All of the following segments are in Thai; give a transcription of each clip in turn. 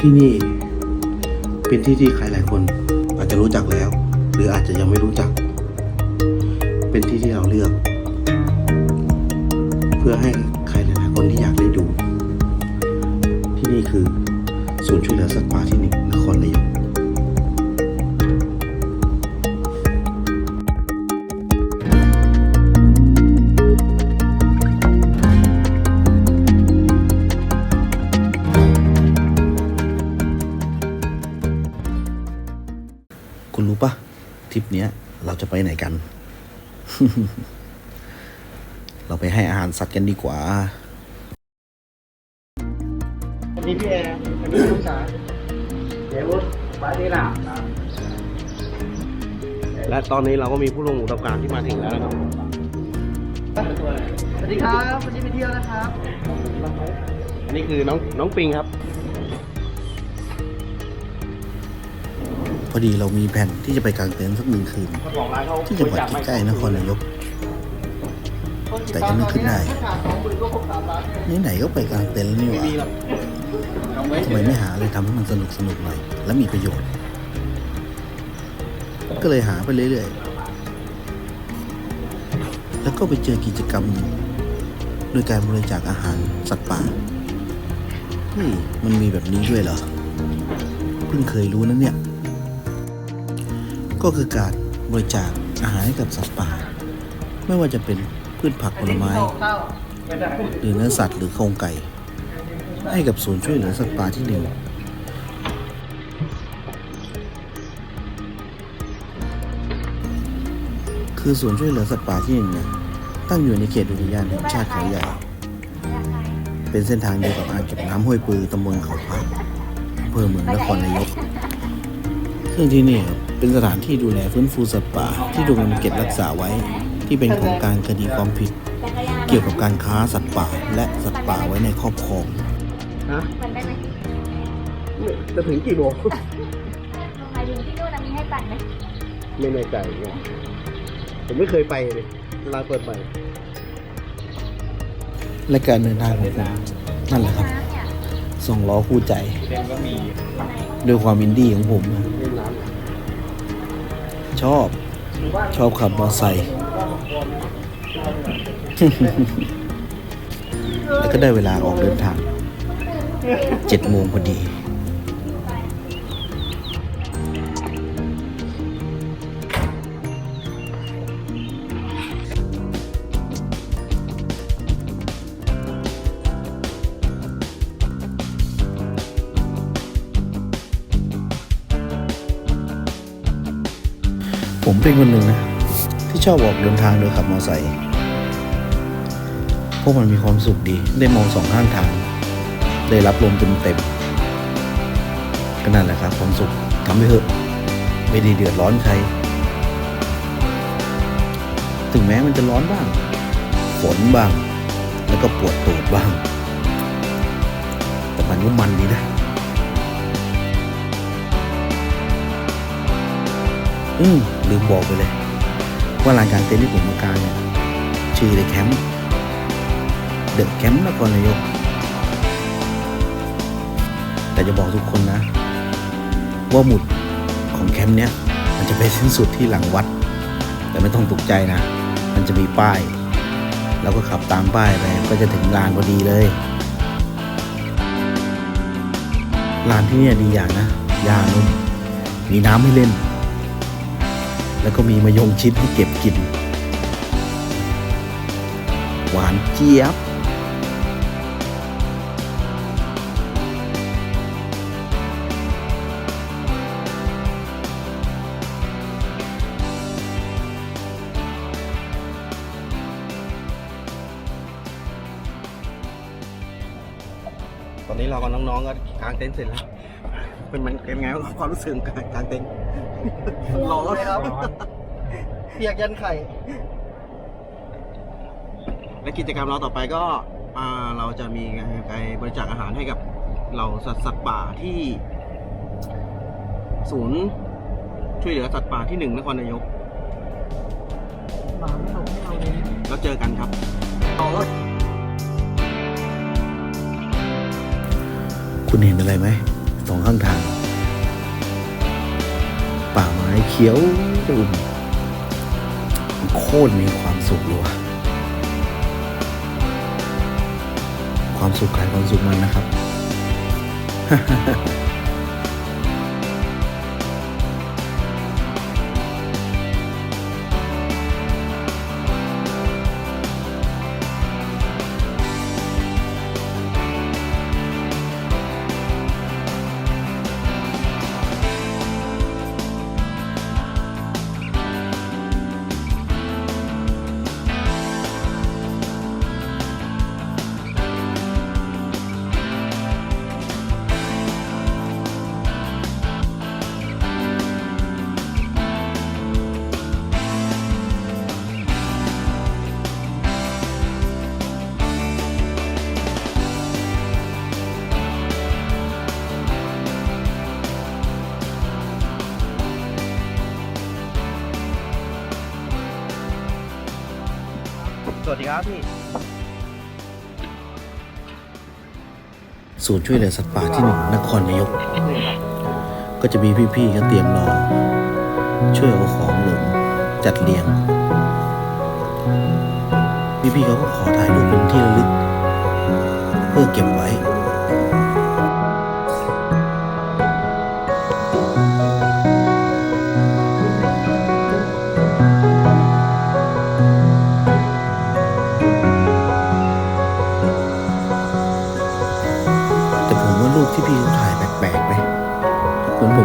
ที่นี่เป็นที่ที่ใครหลายคนอาจจะรู้จักแล้ว หรืออาจจะยังไม่รู้จัก เป็นที่ที่เราเลือก เพื่อให้ใครหลายๆคนที่อยากได้ดู ที่นี่คือศูนย์ช่วยเหลือสัตว์ป่าที่หนึ่งนครนายก ริปเนี้ย เราจะไปไหนกัน เราไปให้อาหารสัตว์กันดีกว่าอันนี้พี่แอร์อันนี้ลูกสาวเดี๋ยวไปที่หลังและตอนนี้เราก็มีผู้ลงอุดมการณ์ที่มาถึงแล้วนะครับ สวัสดีครับวันนี้ไปเที่ยวนะครับอันนี้คือน้องน้องปิงครับ อดีเรามีแผนที่จะไปกางเต็นท์สักหนึ่งคืน ที่จังหวัดใกล้ๆนครนายก แต่ก็นึกขึ้นได้ไหนๆก็ไปกางเต็นท์แล้วนี่หว่าทำไมไม่หาอะไรทำให้มันสนุกสนุกหน่อยและมีประโยชน์ ก็เลยหาไปเรื่อยๆ แล้วก็ไปเจอกิจกรรมหนึ่งโดยการบริจาคอาหารสัตว์ป่าเฮ้ยมันมีแบบนี้ด้วยเหรอ เพิ่งเคยรู้นะเนี่ย ก็คือการบริจาคอาหารให้กับสัตว์ป่า ไม่ว่าจะเป็นพืชผักผลไม้ หรือเนื้อสัตว์หรือโครงไก่ ให้กับศูนย์ช่วยเหลือสัตว์ป่าที่หนึ่งคือศูนย์ช่วยเหลือสัตว์ป่าที่หนึ่งเนี่ยตั้งอยู่ในเขตอุทยานแห่งชาติเขาใหญ่ เป็นเส้นทางเดียวกับอ่างเก็บน้ำห้วยปือตำบลเขาพักอำเภอเมืองนครนายกซึ่งที่นี่ครับ เป็นสถานที่ดูแลฟื้นฟูสัตว์ป่าที่ถูกนำเก็บรักษาไว้ ที่เป็นของกลารคดีความผิด เกี่ยวกับการค้าสัตว์ป่าและสัตว์ป่าไว้ในครอบครองฮะมันได้ไหมจะถึงกี่โมงหมายถึงที่นู่นน่ะมีให้ปั่นไหมไม่แน่ใจเนี่ยผมไม่เคยไปเลยร้านเปิดใหม่และการเดินทางของผมนั่นแหละครับน้ำเนี่ยสองล้อคู่ใจด้วยความอินดี้ของผมนะเล่นน้ำ ชอบ ชอบขับมอไซค์แล้วก็ได้เวลาออกเดินทางเจ็ดโมงพอดี ผมเป็นคนหนึ่งนะ ที่ชอบออกเดินทางโดยขับมอเตอร์ไซค์เพราะมันมีความสุขดี ได้มองสองข้างทาง ได้รับลมเต็มเต็มๆก็นั่นแหละครับ ความสุขทำไปเถอะ ไม่ได้เดือดร้อนใคร ถึงแม้มันจะร้อนบ้าง ฝนบ้าง แล้วก็ปวดตูดบ้าง แต่มันก็มันดีนะ อืมลืมบอกไปเลย ว่าลานกลางเต็นท์ที่ผมมากางเนี่ยชื่อเดอะแคมป์เดอะแคมป์นครนายก แต่จะบอกทุกคนนะ ว่าหมุดของแคมป์เนี้ยมันจะไปสิ้นสุดที่หลังวัด แต่ไม่ต้องตกใจนะ มันจะมีป้ายเราก็ขับตามป้ายไปก็จะถึงลานพอดีเลยลานที่นี่ดีอย่างนะยานุ่มมีน้ำให้เล่น แล้วก็มีมะยงชิดให้เก็บกิน หวานเจี๊ยบ ตอนนี้เรากับน้องๆก็กางเต็นท์เสร็จแล้ว เป็นมันเป็นไงบ้างความรู้สึกกางกางเต็นท์ ร้อนครับ เปียกยันไข่ และกิจกรรมเราต่อไปก็อ่าเราจะมีไปบริจาคอาหารให้กับเราสัตว์สัตว์ป่าที่ ศูนย์ช่วยเหลือสัตว์ป่าที่หนึ่งนครนายกหมาไม่หลงให้เราเลยแล้วเจอกันครับคุณเห็นอะไรไหมสองข้างทาง ป่าไม้เขียวดุ่มโคตรมีความสุขเลยว่ะความสุขใครความสุขมันนะครับ ครับพี่ศูนย์ช่วยเหลือสัตว์ป่าที่หนึ่งนครนายก ก็จะมีพี่ๆก็เตรียมรอ ช่วยเอาของหลงจัดเรียง พี่ๆเขาก็ขอถ่ายรูปเป็นที่ระลึก เพื่อเก็บไว้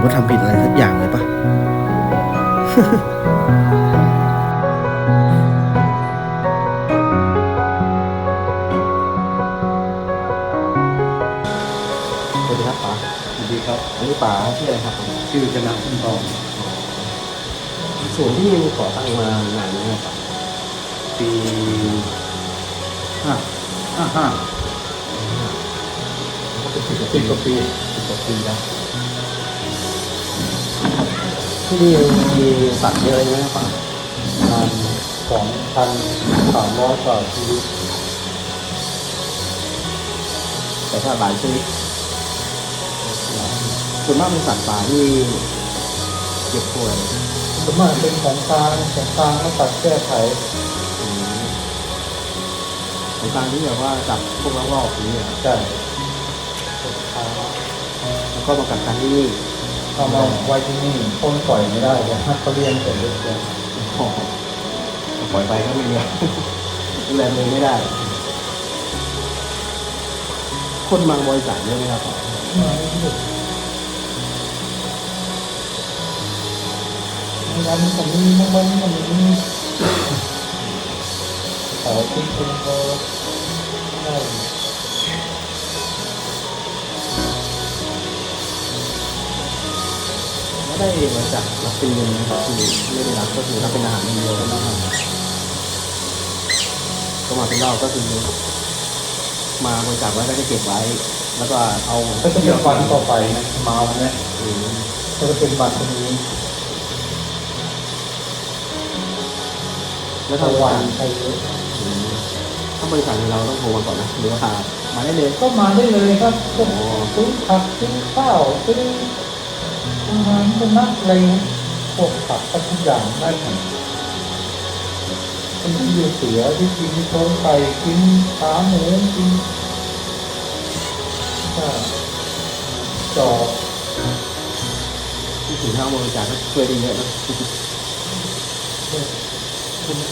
ผมว่าทำผิดอะไรสักอย่างเลยปะสวัสดีครับป๋าสวัสดีครับอันนี้ป๋าชื่ออะไรครับผมชื่อชนะคุณทองส่วนที่มีก่อตั้งมานานนี้ครับปีห้าห้าห้าสิบสิบกว่าปีสิบกว่าปีแล้ว ที่นี่มีสัตว์เยอะไหมครับป๋าประมาณสองพันสามร้อยกว่าชีวิตแต่ถ้าหลายชนิดส่วนมากเป็นสัตว์ป่าที่เจ็บป่วยส่วนมากเป็นของกลางของกลางแล้วตัดแก้ไขในการที่แบบว่าจับพวกเรารอบนี้ครับใช่แล้วก็มากักกันที่นี่ เอามาไว้ที่นี่ต้นปล่อยไม่ได้เลยถ้าเขาเรียนเสร็จเรียบร้อยโอ้โหปล่อยไปก็ไม่เลี้ยงดูแลตัวเองไม่ได้ คนบางบริษัทเยอะไหมครับมาไม่หยุดงานผมมีบางวันมันมีเสาร์อาที่คุณก็ได้ไม่ ได้มาจากรับเป็นเงินนะครับคือไม่ได้รับก็คือรับเป็นอาหารอย่างเดียวนะครับก็มาเป็นเหล้าก็คือมาบริจาคไว้ก็จะเก็บไว้ แล้วก็เอาก็จะเป็นวันต่อไปนะมาวันนี้อืมก็จะเป็นวันตรงนี้แล้วถ้าถ้าวันใครเยอะถ้าบริษัทเราต้องโทรมาก่อนนะหรือว่ามาได้เลย ก็มาได้เลยครับซื้อผักซื้อข้าวซื้อ อาหารสุนัขอะไรเงี้ยพวกผักทุกอย่างได้หมดเป็นที่อยู่เสือที่กินโครงไก่กินขาหมูกินก็จอบที่ถึงห้าบริจาคก็ช่วยได้เยอะนะ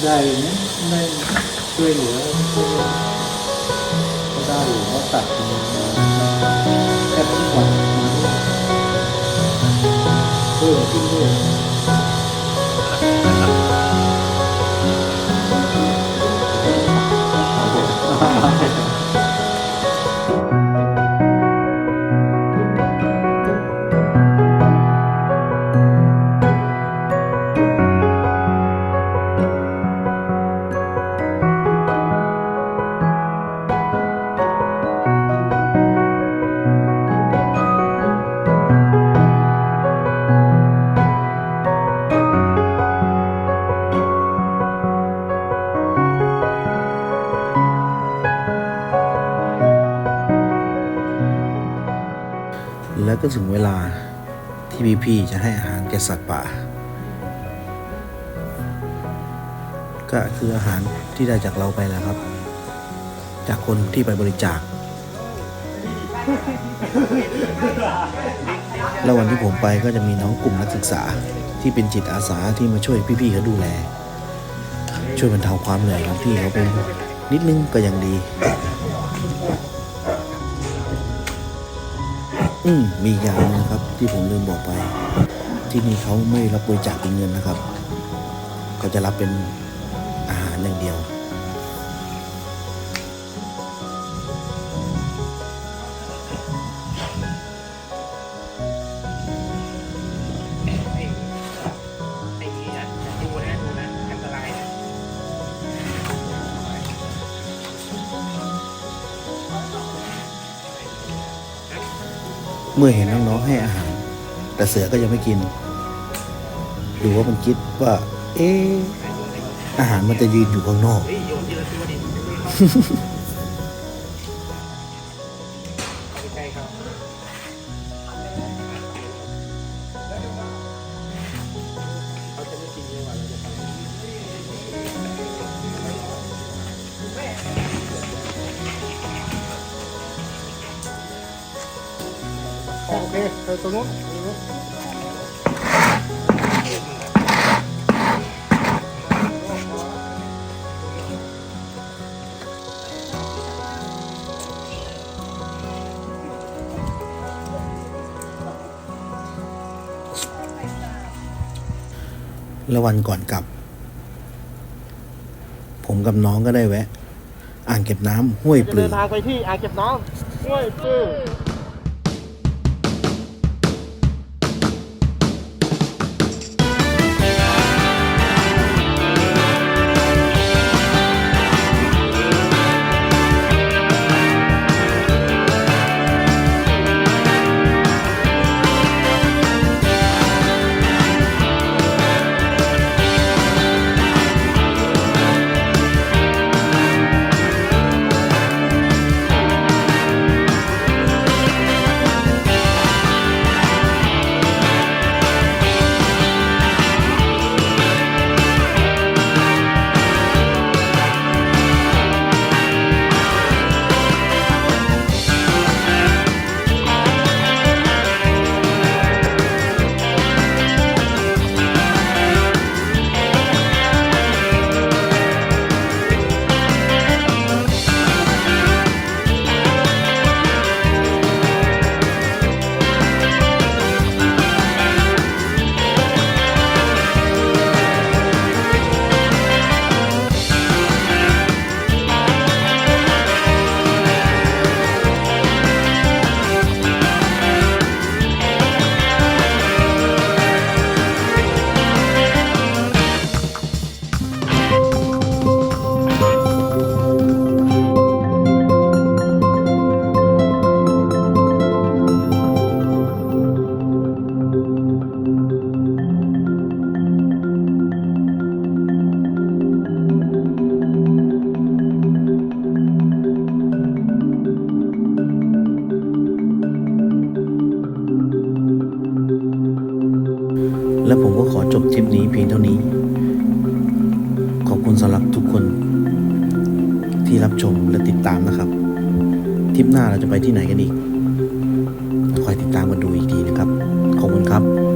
ได้เนี่ยได้ช่วยเหลือก็ได้อยู่ว่าตัดแค่ทุกวัน 그런 느낌이 Ha ha ha. ก็ถึงเวลาที่พี่ๆจะให้อาหารแก่สัตว์ป่า ก็คืออาหารที่ได้จากเราไปแล้วครับ จากคนที่ไปบริจาค แล้ววันที่ผมไปก็จะมีน้องกลุ่มนักศึกษาที่เป็นจิตอาสาที่มาช่วยพี่ๆเขาดูแล ช่วยบรรเทาความเหนื่อยของพี่เขาเป็นนิดนึงก็ยังดี อืมมีอย่างหนึงนะครับ ที่ผมลืมบอกไป ที่นี่เขาไม่รับบริจาคเป็นเงินนะครับ เขาจะรับเป็นอาหารอย่างเดียว เมื่อเห็นน้องๆให้อาหาร แต่เสือก็ยังไม่กิน ดูว่ามันคิดว่า เอออาหารมันจะยืนอยู่ข้างนอก และวันก่อนกลับ ผมกับน้องก็ได้แวะ อ่างเก็บน้ำห้วยปลืเดิอนทางไปที่อ่างเก็บน้ำห้วยปลือ สำหรับทุกคนที่รับชมและติดตามนะครับทริปหน้าเราจะไปที่ไหนกันอีกคอยติดตามกันดูอีกทีนะครับ ขอบคุณครับ